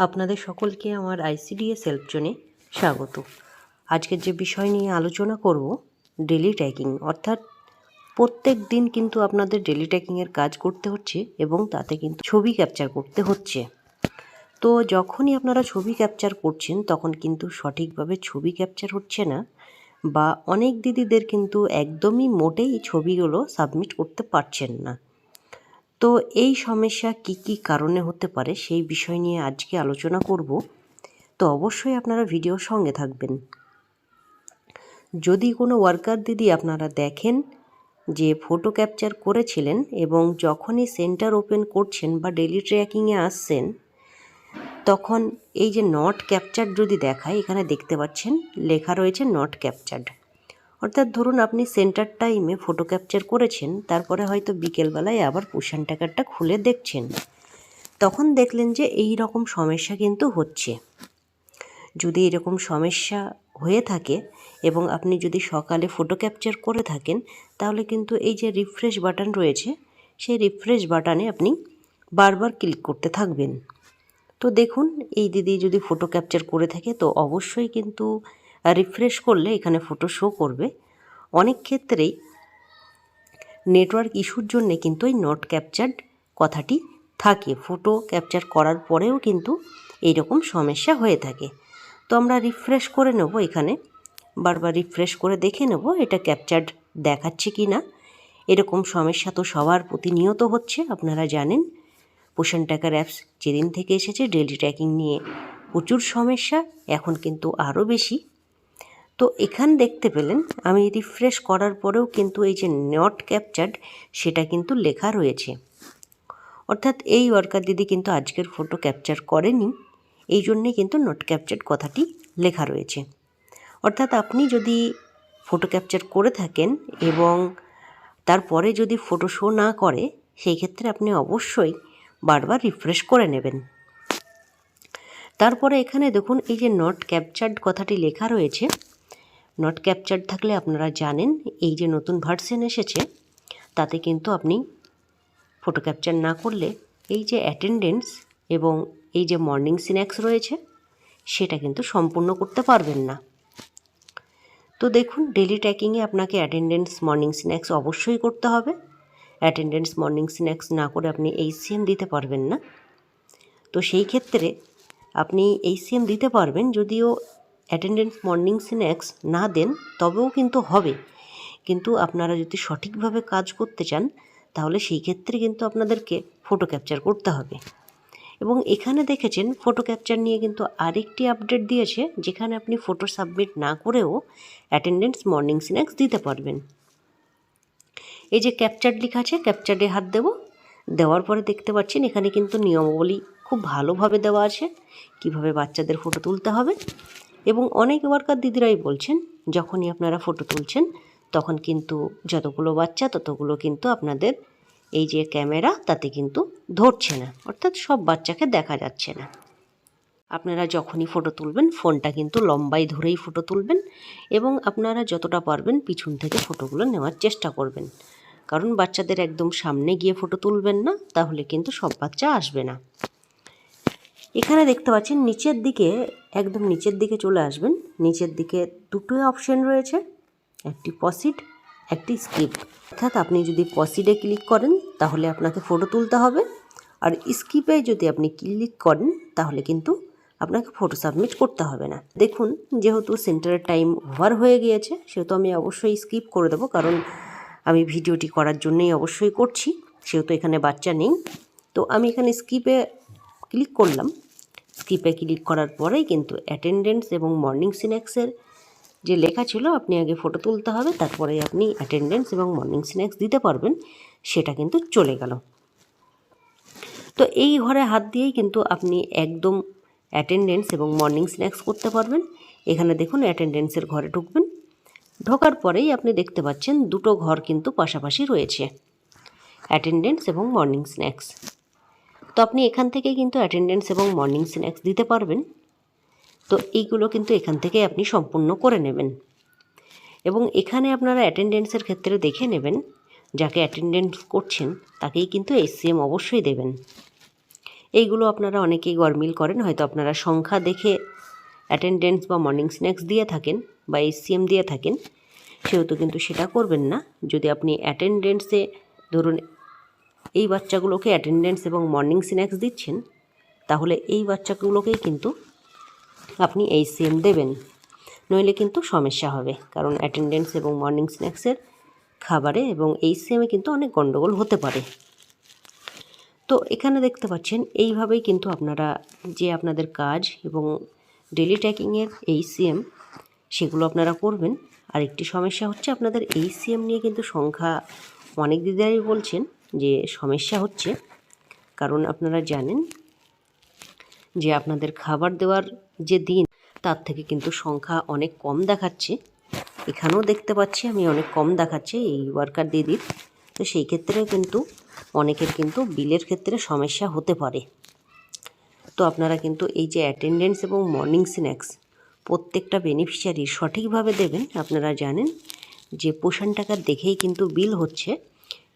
আপনাদের সকলকে আমার আইসিডিএস হেল্প জোনে স্বাগত। আজকের যে বিষয় নিয়ে আলোচনা করব, ডেলি ট্র্যাকিং অর্থাৎ প্রত্যেক দিন কিন্তু আপনাদের ডেলি ট্র্যাকিংয়ের কাজ করতে হচ্ছে এবং তাতে কিন্তু ছবি ক্যাপচার করতে হচ্ছে। তো যখনই আপনারা ছবি ক্যাপচার করছেন, তখন কিন্তু সঠিকভাবে ছবি ক্যাপচার হচ্ছে না বা অনেক দিদিদের কিন্তু একদমই মোটেই ছবিগুলো সাবমিট করতে পারছেন না। তো এই সমস্যা কি কি কারণে হতে পারে সেই বিষয় নিয়ে আজকে আলোচনা করব। তো অবশ্যই আপনারা ভিডিও সঙ্গে থাকবেন। যদি কোনো ওয়ার্কার দিদি আপনারা দেখেন যে ফটো ক্যাপচার করেছিলেন এবং যখনই সেন্টার ওপেন করছেন বা ডেলি ট্র্যাকিংয়ে আসছেন, তখন এই যে নট ক্যাপচার যদি দেখায়, এখানে দেখতে পাচ্ছেন লেখা রয়েছে নট ক্যাপচার্ড অর্থাৎ ধরুন আপনি সেন্টার টাইমে ফটো ক্যাপচার করেছেন, তারপরে হয়তো বিকেলবেলায় আবার পুষান টাকারটা খুলে দেখছেন। তখন দেখলেন যে এই রকম সমস্যা কিন্তু হচ্ছে। যদি এরকম সমস্যা হয়ে থাকে এবং আপনি যদি সকালে ফটো ক্যাপচার করে থাকেন, তাহলে কিন্তু এই যে রিফ্রেশ বাটন রয়েছে, সেই রিফ্রেশ বাটনে আপনি বারবার ক্লিক করতে থাকবেন। তো দেখুন, এই দিদি যদি ফটো ক্যাপচার করে থাকে, তো অবশ্যই কিন্তু রিফ্রেশ করলে এখানে ফটো শো করবে। অনেক ক্ষেত্রেই নেটওয়ার্ক ইস্যুর জন্যে কিন্তু এই নট ক্যাপচার্ড কথাটি থাকে। ফটো ক্যাপচার করার পরেও কিন্তু এইরকম সমস্যা হয়ে থাকে। তো আমরা রিফ্রেশ করে নেব এখানে। বারবার রিফ্রেশ করে দেখে নেব এটা ক্যাপচার্ড দেখাচ্ছে কি না। এরকম সমস্যা তো সবার প্রতিনিয়ত হচ্ছে, আপনারা জানেন। পোষণ টাকার অ্যাপস যেদিন থেকে এসেছে ডেলি ট্র্যাকিং নিয়ে প্রচুর সমস্যা, এখন কিন্তু আরও বেশি। তো এখান দেখতে পেলেন, আমি রিফ্রেশ করার পরেও কিন্তু এই যে নট ক্যাপচার্ড সেটা কিন্তু লেখা রয়েছে। অর্থাৎ এই ওয়ার্কার দিদি কিন্তু আজকের ফটো ক্যাপচার করেনি, এই জন্যে কিন্তু নট ক্যাপচার্ড কথাটি লেখা রয়েছে। অর্থাৎ আপনি যদি ফটো ক্যাপচার করে থাকেন এবং তারপরে যদি ফটো শো না করে, সেই ক্ষেত্রে আপনি অবশ্যই বারবার রিফ্রেশ করে নেবেন। তারপরে এখানে দেখুন, এই যে নট ক্যাপচার্ড কথাটি লেখা রয়েছে নট ক্যাপচার থাকলে আপনারা জানেন এই যে নতুন ভার্সন এসেছে, তাতে কিন্তু আপনি ফটো ক্যাপচার না করলে এই যে অ্যাটেন্ডেন্স এবং এই যে মর্নিং স্ন্যাক্স রয়েছে, সেটা কিন্তু সম্পূর্ণ করতে পারবেন না। তো দেখুন ডেলি ট্র্যাকিংয়ে আপনাকে অ্যাটেন্ডেন্স মর্নিং স্ন্যাক্স অবশ্যই করতে হবে। অ্যাটেন্ডেন্স মর্নিং স্ন্যাক্স না করে আপনি এইচসিএম দিতে পারবেন না। তো সেই ক্ষেত্রে আপনি এইচসিএম দিতে পারবেন, যদিও অ্যাটেন্ডেন্স মর্নিং স্ন্যাক্স না দেন তবেও কিন্তু হবে। কিন্তু আপনারা যদি সঠিকভাবে কাজ করতে চান, তাহলে সেই ক্ষেত্রে কিন্তু আপনাদেরকে ফটো ক্যাপচার করতে হবে। এবং এখানে দেখেছেন ফটো ক্যাপচার নিয়ে কিন্তু আরেকটি আপডেট দিয়েছে, যেখানে আপনি ফটো সাবমিট না করেও অ্যাটেন্ডেন্স মর্নিং স্ন্যাক্স দিতে পারবেন। এই যে ক্যাপচার লেখা আছে ক্যাপচার্ডে হাত দেব। দেওয়ার পরে দেখতে পাচ্ছেন, এখানে কিন্তু নিয়মাবলী খুব ভালোভাবে দেওয়া আছে। কীভাবে বাচ্চাদের ফটো তুলতে হবে? এবং অনেক ওয়ার্কার দিদিরাই বলছেন, যখনই আপনারা ফটো তুলছেন, তখন কিন্তু যতগুলো বাচ্চা, ততগুলো কিন্তু আপনাদের এই যে ক্যামেরা তাতে কিন্তু ধরছে না। অর্থাৎ সব বাচ্চাকে দেখা যাচ্ছে না। আপনারা যখনই ফটো তুলবেন ফোনটা কিন্তু লম্বাই ধরেই ফটো তুলবেন এবং আপনারা যতটা পারবেন পিছন থেকে ফটোগুলো নেওয়ার চেষ্টা করবেন। কারণ বাচ্চাদের একদম সামনে গিয়ে ফটো তুলবেন না, তাহলে কিন্তু সব বাচ্চা আসবে না। এখানে দেখতে পাচ্ছেন নিচের দিকে, একদম নিচের দিকে চলে আসবেন। নিচের দিকে দুটোই অপশন রয়েছে, একটি পসিড, একটি স্কিপ। অর্থাৎ আপনি যদি পসিডে ক্লিক করেন, তাহলে আপনাকে ফটো তুলতে হবে। আর স্কিপে যদি আপনি ক্লিক করেন, তাহলে কিন্তু আপনাকে ফটো সাবমিট করতে হবে না। দেখুন, যেহেতু সেন্টারের টাইম ওভার হয়ে গিয়েছে, সেহেতু আমি অবশ্যই স্কিপ করে দেবো, কারণ আমি ভিডিওটি করার জন্যই অবশ্যই করছি, সেহেতু এখানে বাচ্চা নেই। তো আমি এখানে স্কিপে ক্লিক করলাম স্কিপে ক্লিক করার পরেই কিন্তু অ্যাটেন্ডেন্স এবং মর্নিং স্ন্যাক্সের যে লেখা ছিল, আপনি আগে ফটো তুলতে হবে, তারপরে আপনি অ্যাটেন্ডেন্স এবং মর্নিং স্ন্যাক্স দিতে পারবেন, সেটা কিন্তু চলে গেল। তো এই ঘরে হাত দিয়েই কিন্তু আপনি একদম অ্যাটেন্ডেন্স এবং মর্নিং স্ন্যাক্স করতে পারবেন। এখানে দেখুন অ্যাটেন্ডেন্সের ঘরে ঢুকবেন, ঢোকার পরেই আপনি দেখতে পাচ্ছেন দুটো ঘর কিন্তু পাশাপাশি রয়েছে অ্যাটেন্ডেন্স এবং মর্নিং স্ন্যাক্স আপনি এখান থেকে কিন্তু অ্যাটেন্ডেন্স এবং মর্নিং স্ন্যাক্স দিতে পারবেন। তো এইগুলো কিন্তু এখান থেকে আপনি সম্পূর্ণ করে নেবেন। এবং এখানে আপনারা অ্যাটেন্ডেন্সের ক্ষেত্রে দেখে নেবেন, যাকে অ্যাটেন্ডেন্স করছেন, তাকেই কিন্তু এসসিএম অবশ্যই দেবেন। এইগুলো আপনারা অনেকেই গরমিল করেন, হয়তো আপনারা সংখ্যা দেখে অ্যাটেন্ডেন্স বা মর্নিং স্ন্যাক্স দিয়ে থাকেন বা এসিএম দিয়ে থাকেন, সেহেতু কিন্তু সেটা করবেন না। যদি আপনি অ্যাটেন্ডেন্সে ধরুন এই বাচ্চাগুলোকে অ্যাটেন্ডেন্স এবং মর্নিং স্ন্যাক্স দিচ্ছেন, তাহলে এই বাচ্চাগুলোকেই কিন্তু আপনি এই সেম দেবেন। নইলে কিন্তু সমস্যা হবে, কারণ অ্যাটেন্ডেন্স এবং মর্নিং স্ন্যাক্সের খাবারে এবং এই সেমে কিন্তু অনেক গণ্ডগোল হতে পারে। তো এখানে দেখতে পাচ্ছেন, এইভাবেই কিন্তু আপনারা যে আপনাদের কাজ এবং ডেলি ট্র্যাকিংয়ের এই সিএম সেগুলো আপনারা করবেন। আর একটি সমস্যা হচ্ছে, আপনাদের এই সিএম নিয়ে কিন্তু সংখ্যা অনেক দিদিরাই বলছেন যে সমস্যা হচ্ছে, কারণ আপনারা জানেন যে আপনাদের খাবার দেওয়ার যে দিন, তার থেকে কিন্তু সংখ্যা অনেক কম দেখাচ্ছে। এখানেও দেখতে পাচ্ছি আমি অনেক কম দেখাচ্ছে এই ওয়ার্কার দিদির। তো সেই ক্ষেত্রেও কিন্তু অনেকের কিন্তু বিলের ক্ষেত্রে সমস্যা হতে পারে। তো আপনারা কিন্তু এই যে অ্যাটেন্ডেন্স এবং মর্নিং স্ন্যাক্স প্রত্যেকটা বেনিফিশিয়ারি সঠিকভাবে দেবেন। আপনারা জানেন যে পোষণ টাকা দেখেই কিন্তু বিল হচ্ছে।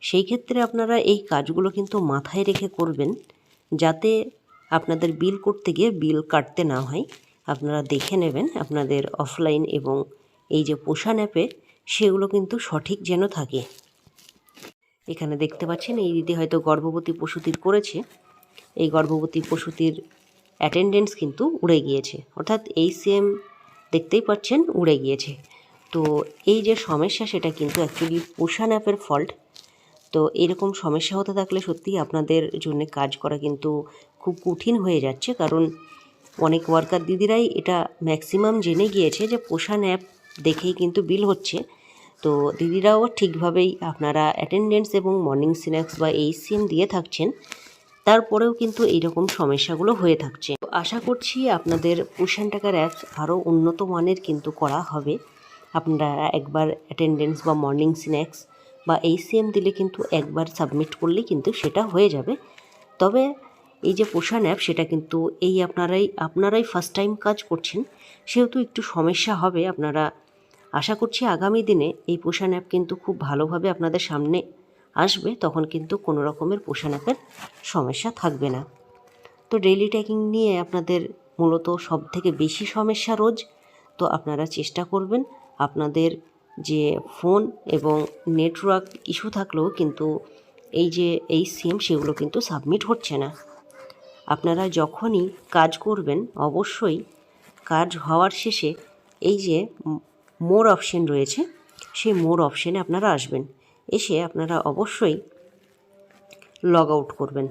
সেই ক্ষেত্রে আপনারা এই কাজগুলো কিন্তু মাথায় রেখে করবেন যাতে আপনাদের বিল করতে গিয়ে বিল কাটতে না হয়। আপনারা দেখে নেবেন আপনাদের অফলাইন এবং এই যে পোষণ অ্যাপে সেগুলো কিন্তু সঠিক যেন থাকে। এখানে দেখতে পাচ্ছেন, এই দিদি হয়তো গর্ভবতী পশুতির করেছে। এই গর্ভবতী পশুতির অ্যাটেন্ডেন্স কিন্তু উড়ে গিয়েছে। অর্থাৎ এই সেম দেখতেই পাচ্ছেন, উড়ে গিয়েছে। তো এই যে সমস্যা, সেটা কিন্তু অ্যাকচুয়ালি পোষণ অ্যাপের ফল্ট তো এরকম সমস্যা হতে থাকলে সত্যি আপনাদের জন্য কাজ করা কিন্তু খুব কঠিন হয়ে যাচ্ছে। কারণ অনেক ওয়ার্কার দিদিরাই এটা ম্যাক্সিমাম জেনে গিয়েছে যে পোষণ অ্যাপ দেখেই কিন্তু বিল হচ্ছে। তো দিদিরাও ঠিকভাবেই আপনারা অ্যাটেন্ডেন্স এবং মর্নিং স্ন্যাক্স বা এই সিম দিয়ে থাকছেন। তারপরেও কিন্তু এইরকম সমস্যাগুলো হয়ে থাকছে। আশা করছি আপনাদের পোষণ টাকার অ্যাপস আরও উন্নত মানের কিন্তু করা হবে। আপনারা একবার অ্যাটেন্ডেন্স বা মর্নিং স্ন্যাক্স বা এই সিএম দিলে কিন্তু একবার সাবমিট করলে কিন্তু সেটা হয়ে যাবে। তবে এই যে পোষণ অ্যাপ সেটা কিন্তু এই আপনারাই আপনারাই ফার্স্ট টাইম কাজ করছেন, সেহেতু একটু সমস্যা হবে। আপনারা আশা করছি আগামী দিনে এই পোষণ অ্যাপ কিন্তু খুব ভালোভাবে আপনাদের সামনে আসবে, তখন কিন্তু কোনো রকমের পোষণ অ্যাপের সমস্যা থাকবে না। তো ডেইলি ট্যাকিং নিয়ে আপনাদের মূলত সব থেকে বেশি সমস্যা রোজ, তো আপনারা চেষ্টা করবেন আপনাদের যে ফোন এবং নেটওয়ার্ক ইস্যু থাকলেও কিন্তু এই যে, এই সিম সেগুলো কিন্তু সাবমিট হচ্ছে না। আপনারা যখনই কাজ করবেন, অবশ্যই কাজ হওয়ার শেষে এই যে মোর অপশন রয়েছে, সেই মোর অপশানে আপনারা আসবেন। এসে আপনারা অবশ্যই লগ আউট করবেন।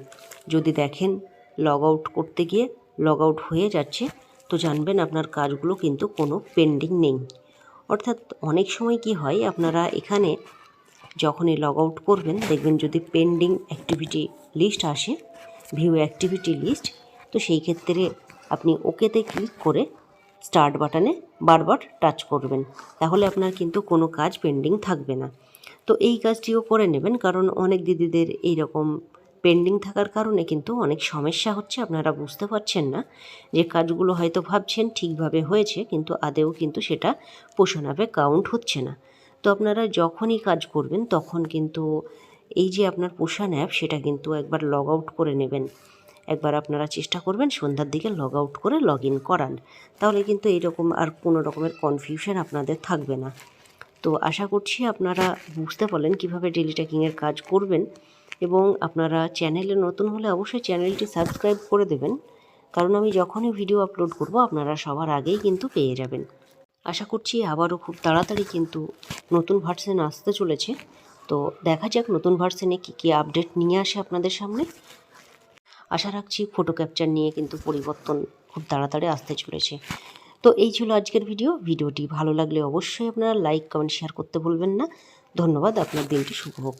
যদি দেখেন লগ আউট করতে গিয়ে লগ আউট হয়ে যাচ্ছে, তো জানবেন আপনার কাজগুলো কিন্তু কোনো পেন্ডিং নেই। অর্থাৎ অনেক সময় কি হয়, আপনারা এখানে যখনই লগ আউট করবেন, দেখবেন যদি পেন্ডিং অ্যাক্টিভিটি লিস্ট আসে ভিউ অ্যাক্টিভিটি লিস্ট তো সেই ক্ষেত্রে আপনি ওকেতে ক্লিক করে স্টার্ট বাটনে বারবার টাচ করবেন। তাহলে আপনার কিন্তু কোনো কাজ পেন্ডিং থাকবে না। তো এই কাজটিও করে নেবেন, কারণ অনেক দিদিদের এই রকম পেন্ডিং থাকার কারণে কিন্তু অনেক সমস্যা হচ্ছে, আপনারা বুঝতে পারছেন না। যে কাজগুলো হয়তো ভাবছেন ঠিকভাবে হয়েছে, কিন্তু আদেও কিন্তু সেটা পোষণাবে কাউন্ট হচ্ছে না। তো আপনারা যখনই কাজ করবেন, তখন কিন্তু এই যে আপনার পোষণ অ্যাপ সেটা কিন্তু একবার লগ আউট করে নেবেন। একবার আপনারা চেষ্টা করবেন সন্ধ্যার দিকে লগ আউট করে লগ ইন করান তাহলে কিন্তু এইরকম আর কোনো রকমের কনফিউশন আপনাদের থাকবে না। তো আশা করছি আপনারা বুঝতে পারলেন কীভাবে ডেলি ট্যাকিংয়ের কাজ করবেন। এবং আপনারা চ্যানেলে নতুন হলে অবশ্যই চ্যানেলটি সাবস্ক্রাইব করে দেবেন। কারণ আমি যখনই ভিডিও আপলোড করব, আপনারা সবার আগেই কিন্তু পেয়ে যাবেন। আশা করছি আবারও খুব তাড়াতাড়ি কিন্তু নতুন ভার্সেন আসতে চলেছে। তো দেখা যাক নতুন ভার্সেনে কী কী আপডেট নিয়ে আসে আপনাদের সামনে। আশা রাখছি ফটো ক্যাপচার নিয়ে কিন্তু পরিবর্তন খুব তাড়াতাড়ি আসতে চলেছে। তো এই ছিল আজকের ভিডিও ভিডিওটি ভালো লাগলে অবশ্যই আপনারা লাইক কমেন্ট শেয়ার করতে ভুলবেন না। ধন্যবাদ, আপনার দিনটি শুভ হোক।